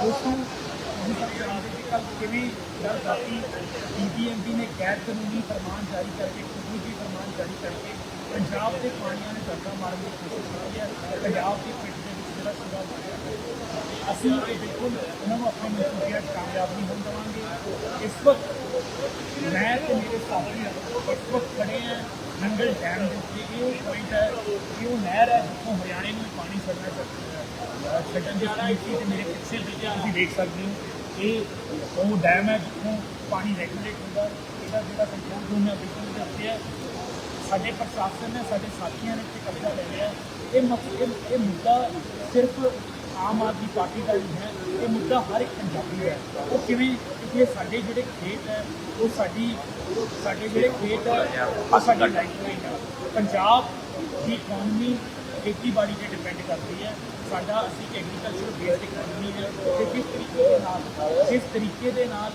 ਦੋਸਤੋ ਤੁਸੀਂ ਸਭ ਜਾਣਦੇ ਕਿ ਕੱਲ ਕਿਵੇਂ ਕੱਲ ਰਾਤੀ ਬੀਬੀਐਮਬੀ ਨੇ ਗੈਰ ਕਾਨੂੰਨੀ ਫਰਮਾਨ ਜਾਰੀ ਕਰਕੇ ਖੁਦਕੁਸ਼ੀ ਫਰਮਾਨ ਜਾਰੀ ਕਰਕੇ ਪੰਜਾਬ ਦੇ ਪਾਣੀਆਂ ਨੇ ਧੱਕਾ ਮਾਰਨ ਦੀ ਕੋਸ਼ਿਸ਼ ਕੀਤੀ ਹੈ ਪੰਜਾਬ ਦੀ ਪਿੱਠ ਦੇ ਵਿੱਚ ਜਿਹੜਾ ਸੀਗਾ ਮਾਰਿਆ ਅਸੀਂ ਇਹ ਬਿਲਕੁਲ ਉਹਨਾਂ ਨੂੰ ਆਪਣੇ ਮਨਸੂਬਿਆਂ 'ਚ ਕਾਮਯਾਬ ਨਹੀਂ ਹੋਣ ਦੇਵਾਂਗੇ ਇਸ ਵਕਤ ਮੈਂ ਤੇ ਮੇਰੇ ਸਾਥੀ ਇਸ ਵਕਤ ਖੜੇ ਹਾਂ ਨੰਗਲ ਡੈਮ ਦੇ ਉੱਤੇ ਇਹ ਉਹ ਪੁਆਇੰਟ ਹੈ ਕਿ ਉਹ ਹੈ ਜਿੱਥੋਂ ਛੱਡਣ ਦੀ ਸਪੀਡ ਸੀ ਤੇ ਮੇਰੇ ਪਿੱਛੇ ਵਿੱਚ ਤੁਸੀਂ ਦੇਖ ਸਕਦੇ ਹੋ ਇਹ ਉਹ ਡੈਮ ਹੈ ਜਿੱਥੋਂ ਪਾਣੀ ਰੈਗੂਲੇਟ ਹੁੰਦਾ, ਇਹਦਾ ਜਿਹੜਾ ਕੰਟਰੋਲ ਰੂਮ ਹੈ, ਬਿਲਕੁਲ ਇਹਦੇ ਉੱਤੇ ਹੈ। ਸਾਡੇ ਪ੍ਰਸ਼ਾਸਨ ਨੇ, ਸਾਡੇ ਸਾਥੀਆਂ ਨੇ ਇੱਥੇ ਕਬਜ਼ਾ ਲੈ ਲਿਆ ਇਹ ਮਸ- ਇਹ ਮੁੱਦਾ ਸਿਰਫ ਆਮ ਆਦਮੀ ਪਾਰਟੀ ਦਾ ਨਹੀਂ ਹੈ, ਇਹ ਮੁੱਦਾ ਹਰ ਇੱਕ ਪੰਜਾਬੀ ਦਾ ਹੈ। ਉਹ ਕਿਵੇਂ ਕਿ ਇਹ ਸਾਡੇ ਜਿਹੜੇ ਖੇਤ ਹੈ, ਉਹ ਸਾਡੀ, ਸਾਡੇ ਜਿਹੜੇ ਖੇਤ ਹੈ ਆ ਸਾਡੀ ਲਾਈਫਲਾਈਨ ਹੈ। ਪੰਜਾਬ ਦੀ ਇਕਨੋਮੀ ਖੇਤੀਬਾੜੀ ਤੇ ਡਿਪੈਂਡ ਕਰਦੀ ਹੈ। ਸਾਡਾ ਅਸੀਂ ਐਗਰੀਕਲਚਰ ਬੇਸਡ ਇਕਨੋਮੀ ਹੈ। ਤੇ ਜਿਸ ਤਰੀਕੇ ਦੇ ਨਾਲ ਜਿਸ ਤਰੀਕੇ ਦੇ ਨਾਲ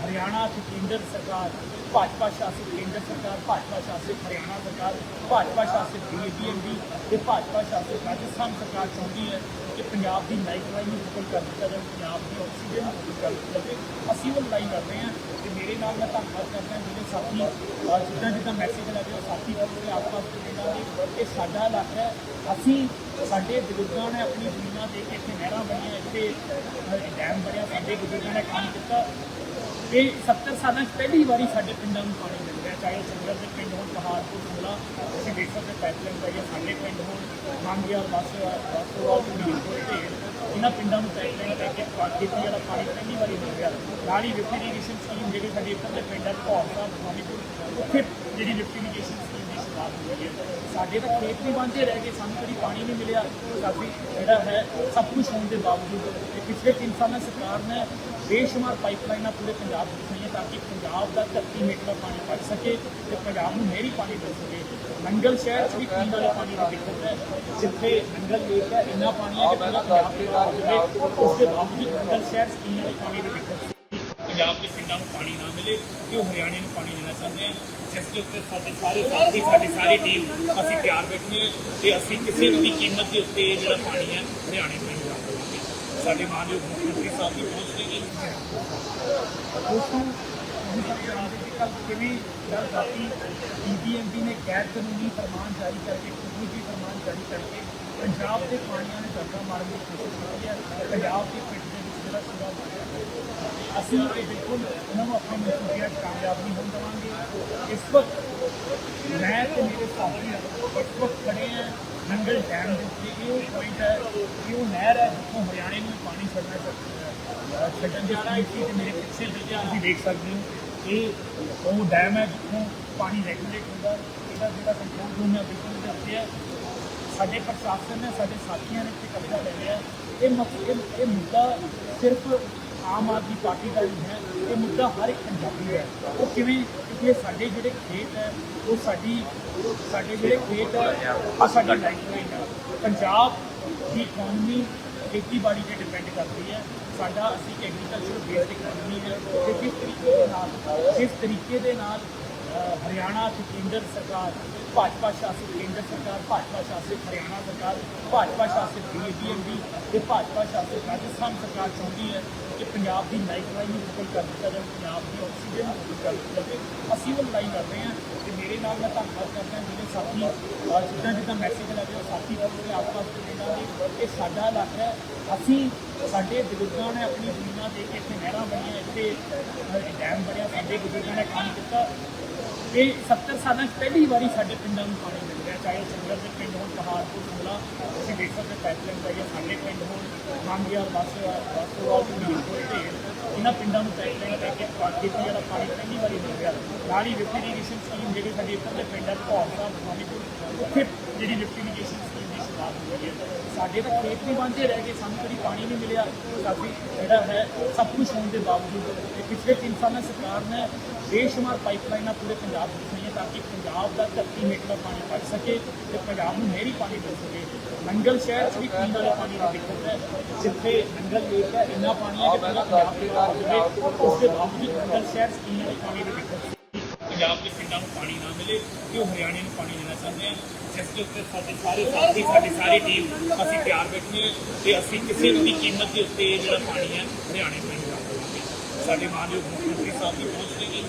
ਹਰਿਆਣਾ ਤੇ ਕੇਂਦਰ ਸਰਕਾਰ, ਭਾਜਪਾ ਸ਼ਾਸਿਤ ਕੇਂਦਰ ਸਰਕਾਰ, ਭਾਜਪਾ ਸ਼ਾਸਿਤ ਹਰਿਆਣਾ ਸਰਕਾਰ, ਭਾਜਪਾ ਸ਼ਾਸਿਤ ਬੀਜੇਪੀ ਤੇ ਭਾਜਪਾ ਸ਼ਾਸਿਤ ਰਾਜਸਥਾਨ ਸਰਕਾਰ ਚਾਹੁੰਦੀ ਹੈ ਕਿ ਪੰਜਾਬ ਦੀ ਲਾਈਫਲਾਈਨ ਨੂੰ ਖਤਮ ਕਰ ਦਿੱਤਾ ਜਾਵੇ ਪੰਜਾਬ ਦੀ ਆਕਸੀਜਨ ਨੂੰ ਖਤਮ ਕਰ ਦਿੱਤਾ ਜਾਵੇ ਅਸੀਂ ਉਹ ਲੜਾਈ ਕਰ ਰਹੇ ਹਾਂ ਤੇ ਮੇਰੇ ਨਾਲ ਮੈਂ ਧੰਨਵਾਦ ਕਰਦਾ ਜਿਹੜੇ ਸਾਥੀ ਜਿੱਦਾਂ ਜਿੱਦਾਂ ਮੈਸੇਜ ਲੱਗੇ ਉਹ ਸਾਥੀ ਆਪਣੇ ਆਸ-ਪਾਸ ਦੇ ਪਿੰਡਾਂ ਦੇ ਇਹ ਸਾਡਾ ਇਲਾਕਾ ਹੈ। ਅਸੀਂ ਸਾਡੇ ਬਜ਼ੁਰਗਾਂ ਨੇ ਆਪਣੀ ਜ਼ਮੀਨਾਂ ਦੇ ਕੇ ਇੱਥੇ ਨਹਿਰਾਂ ਬਣੀਆਂ, ਇੱਥੇ ਡੈਮ ਬਣਿਆ, ਸਾਡੇ ਬਜ਼ੁਰਗਾਂ ਨੇ ਕੰਮ ਕੀਤਾ। ਇਹ 70 ਸਾਲਾਂ 'ਚ ਪਹਿਲੀ ਵਾਰੀ ਸਾਡੇ ਪਿੰਡਾਂ ਨੂੰ ਪਾਣੀ ਮਿਲ ਰਿਹਾ ਚਾਹੇ ਉਹ ਸੰਗਰ ਦੇ ਪਿੰਡ ਹੋਣ ਪਹਾੜਪੁਰ ਸੁਲਾ ਅਸੀਂ ਦੇਖ ਸਕਦੇ ਪਾਈਪਲਾਈਨ ਦਾ ਜਾਂ ਸਾਡੇ ਪਿੰਡ ਹੋਣ ਮੰਗਿਆ ਬਸ ਬਸਵਾਲ ਢੀਲਪੁਰ ਢੇਰ, ਇਹਨਾਂ ਪਿੰਡਾਂ ਨੂੰ ਪਾਈਪਲਾਈਨ ਲੈ ਕੇ ਖੇਤੀ ਵਾਲਾ ਪਾਣੀ ਪਹਿਲੀ ਵਾਰੀ ਮਿਲ ਰਿਹਾ ਨਾਲ ਹੀ ਲਿਫਟ ਸਕੀਮ ਜਿਹੜੀ ਸਾਡੇ ਇੱਧਰ ਦੇ ਪਿੰਡ ਹੈ ਭੌਰ ਸਾਹਿਬ ਭਵਾਨੀਪੁਰ ਉੱਥੇ ਜਿਹੜੀ ਲਿਫਟ ਸਾਡੇ ਤਾਂ ਖੇਤ ਵੀ ਵਾਂਝੇ ਰਹਿ ਗਏ, ਸਾਨੂੰ ਕਦੀ ਪਾਣੀ ਨਹੀਂ ਮਿਲਿਆ ਸਾਡੀ ਜਿਹੜਾ ਹੈ, ਸਭ ਕੁਝ ਹੋਣ ਦੇ ਬਾਵਜੂਦ ਇਹ ਪਿਛਲੇ 3 ਸਾਲਾਂ ਸਰਕਾਰ ਨੇ ਬੇਸ਼ੁਮਾਰ ਪਾਈਪਲਾਈਨਾਂ ਪੂਰੇ ਪੰਜਾਬ ਵਿੱਚ ਬਣਾਈਆਂ ਤਾਂ ਕਿ ਪੰਜਾਬ ਦਾ ਧਰਤੀ ਹੇਠਲਾ ਪਾਣੀ ਪੜ ਸਕੇ ਤੇ ਪੰਜਾਬ ਨੂੰ ਨਹਿਰੀ ਪਾਣੀ ਮਿਲ ਸਕੇ ਨੰਗਲ ਸ਼ਹਿਰ 'ਚ ਵੀ ਪੀਣ ਵਾਲੇ ਪਾਣੀ ਦੀ ਦਿੱਕਤ ਹੈ, ਜਿੱਥੇ ਨੰਗਲ ਲੇਕ ਹੈ ਇੰਨਾ ਪਾਣੀ ਹੈ ਕਿ ਪੂਰਾ ਪੰਜਾਬ ਦੇ ਬਾਹਰ ਉਸ ਦੇ ਬਾਵਜੂਦ ਨੰਗਲ ਸ਼ਹਿਰ 'ਚ ਪੀਣ ਵਾਲੇ ਪਾਣੀ ਦੀ ਦਿੱਕਤ ਸੀ। ਪੰਜਾਬ ਦੇ ਪਿੰਡਾਂ ਨੂੰ ਪਾਣੀ ਨਾ ਮਿਲੇ ਕਿ ਉਹ ਹਰਿਆਣੇ ਨੂੰ ਪਾਣੀ ਦੇਣਾ ਚਾਹੁੰਦੇ ਆ? ਜਿਸ ਦੇ ਉੱਤੇ ਸਾਡੇ ਸਾਰੇ ਸਾਥੀ, ਸਾਡੀ ਸਾਰੀ ਟੀਮ ਅਸੀਂ ਤਿਆਰ ਬੈਠੇ ਹਾਂ ਤੇ ਅਸੀਂ ਕਿਸੇ ਵੀ ਕੀਮਤ ਦੇ ਉੱਤੇ ਇਹ ਜਿਹੜਾ ਪਾਣੀ ਹੈ ਹਰਿਆਣੇ ਨੂੰ ਨਹੀਂ ਦੇਵਾਂਗੇ ਸਾਡੇ ਮਾਨਯੋਗ ਮੁੱਖ ਮੰਤਰੀ ਸਾਹਿਬ ਵੀ ਪਹੁੰਚ ਰਹੇ ਨੇ ਦੋਸਤੋ ਤੁਸੀਂ ਸਭ ਜਾਣਦੇ ਕਿ ਕੱਲ ਕਿਵੇਂ ਕੱਲ ਰਾਤੀ ਬੀਬੀਐਮਬੀ ਨੇ ਗੈਰ ਕਾਨੂੰਨੀ ਫਰਮਾਨ ਜਾਰੀ ਕਰਕੇ, ਖੁਦਕੁਸ਼ੀ ਫਰਮਾਨ ਜਾਰੀ ਕਰਕੇ ਪੰਜਾਬ ਦੇ ਪਾਣੀਆਂ ਨੇ ਧੱਕਾ ਮਾਰਨ ਦੀ ਕੋਸ਼ਿਸ਼ ਕੀਤੀ ਹੈ। ਪੰਜਾਬ ਦੀ ਪਿੱਠ ਦੇ ਵਿੱਚ ਜਿਹੜਾ ਸੀਗਾ ਅਸੀਂ ਬਿਲਕੁਲ ਉਹਨਾਂ ਨੂੰ ਆਪਣੇ ਮਨਸੂਬਿਆਂ 'ਚ ਕਾਮਯਾਬ ਨਹੀਂ ਹੋਣ ਦੇਵਾਂਗੇ। ਇਸ ਵਕਤ ਮੈਂ ਤੇ ਮੇਰੇ ਸਾਥੀ ਇਸ ਵਕਤ ਖੜੇ ਹਾਂ ਨੰਗਲ ਡੈਮ ਦੇ ਉੱਤੇ। ਇਹ ਪੁਆਇੰਟ ਹੈ ਕਿ ਉਹ ਨਹਿਰ ਹੈ ਜਿੱਥੋਂ ਹਰਿਆਣੇ ਨੂੰ ਪਾਣੀ ਛੱਡਣਾ ਚਾਹੀਦਾ ਛੱਡਣ ਦੀ ਸਪੀਡ ਤੇ ਮੇਰੇ ਪਿੱਛੇ ਤੁਸੀਂ ਦੇਖ ਸਕਦੇ ਹੋ ਇਹ ਉਹ ਡੈਮ ਹੈ ਜਿੱਥੋਂ ਪਾਣੀ ਰੈਗੂਲੇਟ ਹੁੰਦਾ। ਇਹਦਾ ਜਿਹੜਾ ਕੰਟਰੋਲ ਰੂਮ ਹੈ, ਬਿਲਕੁਲ ਇਹਦੇ ਉੱਤੇ ਹੈ ਸਾਡੇ ਪ੍ਰਸ਼ਾਸਨ ਨੇ, ਸਾਡੇ ਸਾਥੀਆਂ ਨੇ ਇੱਥੇ ਕਬਜ਼ਾ ਲੈ ਲਿਆ। ਇਹ ਮਸ- ਇਹ ਮੁੱਦਾ ਸਿਰਫ ਆਮ ਆਦਮੀ ਪਾਰਟੀ ਦਾ ਨਹੀਂ ਹੈ, ਇਹ ਮੁੱਦਾ ਹਰ ਇੱਕ ਪੰਜਾਬੀ ਦਾ ਹੈ। ਉਹ ਕਿਵੇਂ ਕਿ ਸਾਡੇ ਜਿਹੜੇ ਖੇਤ ਹੈ, ਉਹ ਸਾਡੀ ਸਾਡੇ ਜਿਹੜੇ ਖੇਤ ਹੈ ਆ ਸਾਡੀ ਲਾਈਫਲਾਈਨ ਹੈ। ਪੰਜਾਬ ਦੀ ਇਕਨੋਮੀ ਖੇਤੀਬਾੜੀ ਤੇ ਡਿਪੈਂਡ ਕਰਦੀ ਹੈ। ਸਾਡਾ ਅਸੀਂ ਐਗਰੀਕਲਚਰ ਬੇਸਡ ਇਕਨੋਮੀ ਹੈ। ਤੇ ਕਿਸ ਤਰੀਕੇ ਦੇ ਨਾਲ ਕਿਸ ਤਰੀਕੇ ਦੇ ਨਾਲ ਹਰਿਆਣਾ ਤੇ ਕੇਂਦਰ ਸਰਕਾਰ, ਭਾਜਪਾ ਸ਼ਾਸਿਤ ਕੇਂਦਰ ਸਰਕਾਰ, ਭਾਜਪਾ ਸ਼ਾਸਿਤ ਹਰਿਆਣਾ ਸਰਕਾਰ, ਭਾਜਪਾ ਸ਼ਾਸਿਤ ਬੀਜੇਪੀ ਤੇ ਭਾਜਪਾ ਸ਼ਾਸਿਤ ਰਾਜਸਥਾਨ ਸਰਕਾਰ ਚਾਹੁੰਦੀ ਹੈ ਕਿ ਪੰਜਾਬ ਦੀ ਲਾਈਫਲਾਈਨ ਨੂੰ ਖਤਮ ਕਰ ਦਿੱਤਾ ਜਾਵੇ, ਪੰਜਾਬ ਦੀ ਆਕਸੀਜਨ ਨੂੰ ਖਤਮ ਕਰ ਦਿੱਤਾ ਜਾਵੇ। ਅਸੀਂ ਉਹ ਲੜਾਈ ਕਰ ਰਹੇ ਹਾਂ ਤੇ ਮੇਰੇ ਨਾਲ ਮੈਂ ਧੰਨਵਾਦ ਕਰਦਾ ਜਿਹੜੇ ਸਾਥੀ ਜਿੱਦਾਂ ਜਿੱਦਾਂ ਮੈਸੇਜ ਲੈ ਰਹੇ, ਸਾਥੀ ਆਪਣੇ ਆਸ-ਪਾਸ ਦੇ ਪਿੰਡਾਂ ਦੇ ਇਹ ਸਾਡਾ ਇਲਾਕਾ ਹੈ। ਅਸੀਂ, ਸਾਡੇ ਬਜ਼ੁਰਗਾਂ ਨੇ ਆਪਣੀ ਜ਼ਮੀਨਾਂ ਦੇ ਕੇ ਇੱਥੇ ਨਹਿਰਾਂ ਬਣੀਆਂ, ਇੱਥੇ ਡੈਮ ਬਣਿਆ, ਸਾਡੇ ਬਜ਼ੁਰਗਾਂ ਨੇ ਕੰਮ ਕੀਤਾ। ਇਹ 70 ਸਾਲਾਂ 'ਚ ਪਹਿਲੀ ਵਾਰੀ ਸਾਡੇ ਪਿੰਡਾਂ ਨੂੰ ਪਾਣੀ ਮਿਲ ਰਿਹਾ, ਚਾਹੇ ਉਹ ਦੇ ਪਿੰਡ ਹੋਣ ਪਹਾੜਪੁਰ ਸੁਲਾ ਤੁਸੀਂ ਦੇਖ ਸਕਦੇ ਪਾਈਪਲਾਈਨ ਦਾ ਜਾਂ ਸਾਡੇ ਪਿੰਡ ਹੋਣ ਮੰਗਿਆ ਬਸ ਬਸਵਾਲ ਢੀਲਪੁਰ ਤੇ ਇਹਨਾਂ ਪਿੰਡਾਂ ਨੂੰ ਪਾਈਪਲਾਈਨ ਲੈ ਕੇ ਪਾ- ਖੇਤੀ ਵਾਲਾ ਪਾਣੀ ਪਹਿਲੀ ਵਾਰੀ ਮਿਲ ਰਿਹਾ। ਨਾਲ ਹੀ ਲਿਫਟ ਸਕੀਮ ਜਿਹੜੀ ਸਾਡੇ ਇੱਧਰ ਦੇ ਪਿੰਡ ਹੈ, ਭੌਰ ਸਾਹਿਬ ਭਵਾਨੀਪੁਰ ਉੱਥੇ ਜਿਹੜੀ ਲਿਫਟ ਸਕੀਮ ਦੀ ਸ਼ੁਰੂਆਤ ਹੋਈ ਹੈ। ਸਾਡੇ ਤਾਂ ਖੇਤ ਵੀ ਵਾਂਝੇ ਰਹਿ ਗਏ, ਸਾਨੂੰ ਕਦੀ ਪਾਣੀ ਨਹੀਂ ਮਿਲਿਆ। ਕਾਫੀ ਜਿਹੜਾ ਹੈ, ਸਭ ਕੁਝ ਹੋਣ ਦੇ ਬਾਵਜੂਦ ਇਹ ਪਿਛਲੇ 3 ਸਾਲਾਂ ਸਰਕਾਰ ਨੇ ਬੇਸ਼ੁਮਾਰ ਪਾਈਪਲਾਈਨਾਂ ਪੂਰੇ ਪੰਜਾਬ ਵਿੱਚ ਬਣਾਈਆਂ ਤਾਂ ਕਿ ਪੰਜਾਬ ਦਾ ਧਰਤੀ ਹੇਠਲਾ ਪਾਣੀ ਪੜ ਸਕੇ ਤੇ ਪੰਜਾਬ ਨੂੰ ਨਹਿਰੀ ਪਾਣੀ ਮਿਲ ਸਕੇ। ਨੰਗਲ ਸ਼ਹਿਰ 'ਚ ਵੀ ਪੀਣ ਵਾਲੇ ਪਾਣੀ ਦੀ ਦਿੱਕਤ ਹੈ, ਜਿੱਥੇ ਨੰਗਲ ਲੇਕ ਹੈ ਇੰਨਾ ਪਾਣੀ ਹੈ ਕਿ ਪੂਰਾ ਪੰਜਾਬ ਦੇ ਬਾਹਰ ਉਸ ਦੇ ਬਾਵਜੂਦ ਨੰਗਲ ਸ਼ਹਿਰ 'ਚ ਪੀਣ ਵਾਲੇ ਪਾਣੀ ਦੀ ਦਿੱਕਤ ਸੀ ਪੰਜਾਬ ਦੇ ਪਿੰਡਾਂ ਨੂੰ ਪਾਣੀ ਨਾ ਮਿਲੇ ਕਿ ਉਹ ਹਰਿਆਣੇ ਨੂੰ ਪਾਣੀ ਦੇਣਾ ਚਾਹੁੰਦੇ ਆ। ਇਸ ਦੇ ਉੱਤੇ ਸਾਡੇ ਸਾਰੇ ਸਾਥੀ, ਸਾਡੀ ਸਾਰੀ ਟੀਮ ਅਸੀਂ ਤਿਆਰ ਬੈਠੇ ਹਾਂ ਤੇ ਅਸੀਂ ਕਿਸੇ ਵੀ ਕੀਮਤ ਦੇ ਉੱਤੇ ਇਹ ਜਿਹੜਾ ਪਾਣੀ ਹੈ, ਹਰਿਆਣੇ ਨੂੰ ਨਹੀਂ ਸਾਡੇ ਮਾਨਯੋਗ ਮੁੱਖ ਮੰਤਰੀ ਸਾਹਿਬ ਵੀ ਪਹੁੰਚ ਰਹੇ ਨੇ।